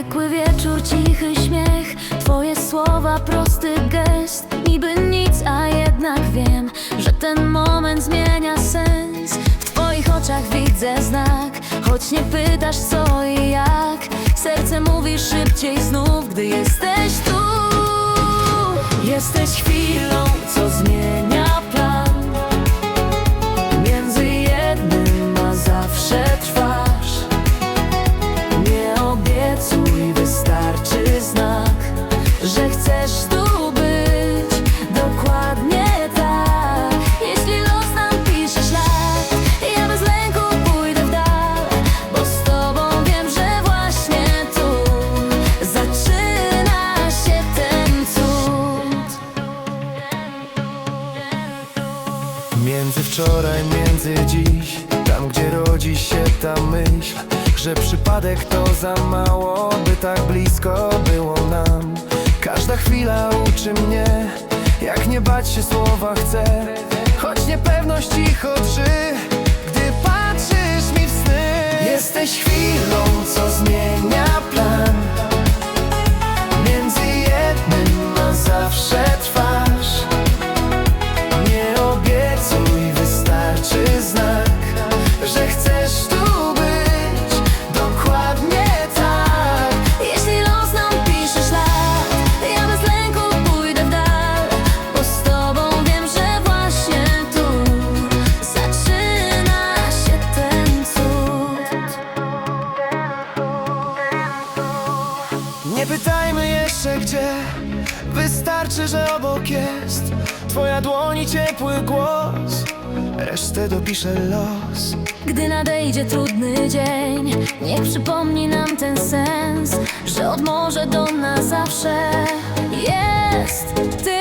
Zwykły wieczór, cichy śmiech. Twoje słowa, prosty gest. Niby nic, a jednak wiem Że ten moment zmienia sens. W Twoich oczach widzę znak Choć nie pytasz co i jak. Serce mówi szybciej znów Gdy jesteś tu. Jesteś chwilą wczoraj, między dziś. Tam gdzie rodzi się ta myśl Że przypadek to za mało By tak blisko było nam. Każda chwila uczy mnie Jak nie bać się słowa chcę. Choć niepewność cicho drży Gdy patrzysz mi w sny. Jesteś chwilą, Nie pytajmy jeszcze gdzie, wystarczy, że obok jest Twoja dłoń i ciepły głos, resztę dopisze los. Gdy nadejdzie trudny dzień Niech przypomni nam ten sens Że od morza do nas zawsze Jest tylko